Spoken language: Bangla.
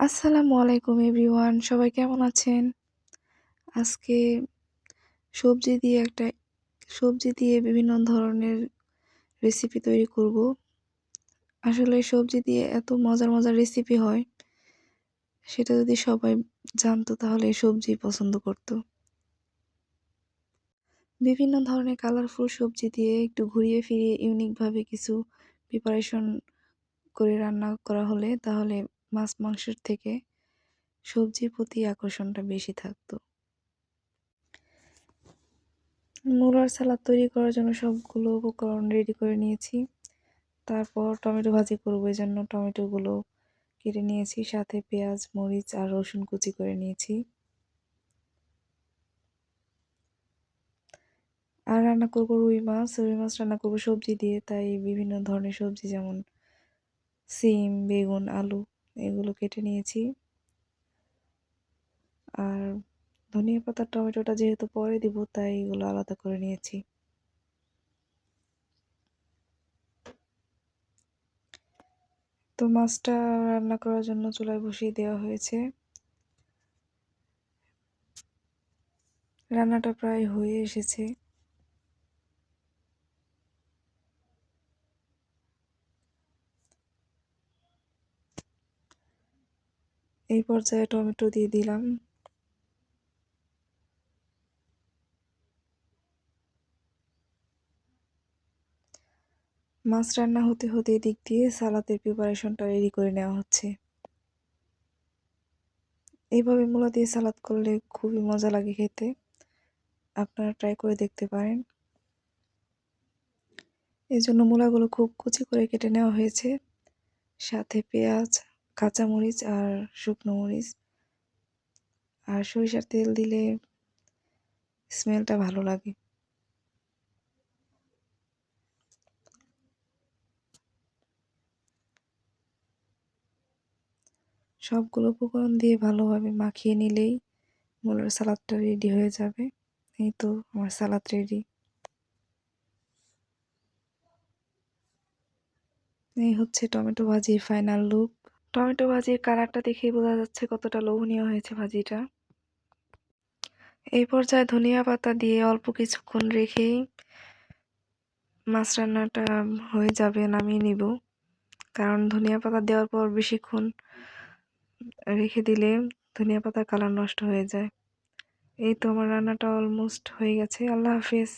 আসসালামু আলাইকুম এভরিওয়ান, সবাই কেমন আছেন? আজকে সবজি দিয়ে একটা, সবজি দিয়ে বিভিন্ন ধরনের রেসিপি তৈরি করব। আসলে সবজি দিয়ে এত মজার মজার রেসিপি হয়, সেটা যদি সবাই জানতো তাহলে সবজি পছন্দ করত। বিভিন্ন ধরনের কালারফুল সবজি দিয়ে একটু ঘুরিয়ে ফিরিয়ে ইউনিকভাবে কিছু প্রিপারেশন করে রান্না করা হলে তাহলে মাছ মাংসের থেকে সবজির প্রতি আকর্ষণটা বেশি থাকতো। মূলার সালাদ তৈরি করার জন্য সবগুলো উপকরণ রেডি করে নিয়েছি। তারপর টমেটো ভাজি করব এই জন্য টমেটোগুলো কেটে নিয়েছি, সাথে পেঁয়াজ, মরিচ আর রসুন কুচি করে নিয়েছি। আর রান্না করব রুই মাছ রুই মাছ রান্না করব সবজি দিয়ে, তাই বিভিন্ন ধরনের সবজি যেমন সিম, বেগুন, আলু এগুলো কেটে নিয়েছি। আর ধনিয়া পাতার টমেটোটা যেহেতু পরে দিব, তাই এগুলো আলাদা করে নিয়েছি। তো মাছটা রান্না করার জন্য চুলায় বসিয়ে দেওয়া হয়েছে। রান্নাটা প্রায় হয়ে এসেছে। এই পর্যায়ে টমেটো দিয়ে দিলাম। মাছ রান্না হতে হতে দিক দিয়ে সালাদের প্রিপারেশনটা রেডি করে নেওয়া হচ্ছে। এইভাবে মূলা দিয়ে সালাদ করলে খুবই মজা লাগে খেতে। আপনারা ট্রাই করে দেখতে পারেন। এই জন্য মূলাগুলো খুব কুচি করে কেটে নেওয়া হয়েছে। সাথে পেঁয়াজ কাঁচামরিচ আর শুকনো মরিচ। আর সরিষার তেল দিলে স্মেলটা ভালো লাগে। সবগুলো উপকরণ দিয়ে ভালোভাবে মাখিয়ে নিলেই মূলার সালাদটা রেডি হয়ে যাবে। এই তো আমার সালাদ রেডি এই হচ্ছে টমেটো ভাজির ফাইনাল লুক টমেটো ভাজির কালারটা দেখেই বোঝা যাচ্ছে কতটা লোভনীয় হয়েছে ভাজিটা। এই পর্যায়ে ধনিয়া পাতা দিয়ে অল্প কিছুক্ষণ রেখেই মাছ রান্নাটা হয়ে যাবে, নামিয়ে নিব। কারণ ধনিয়া পাতা দেওয়ার পর বেশিক্ষণ রেখে দিলে ধনিয়া পাতার কালার নষ্ট হয়ে যায়। এই তো আমার রান্নাটা অলমোস্ট হয়ে গেছে। আল্লাহ হাফেজ।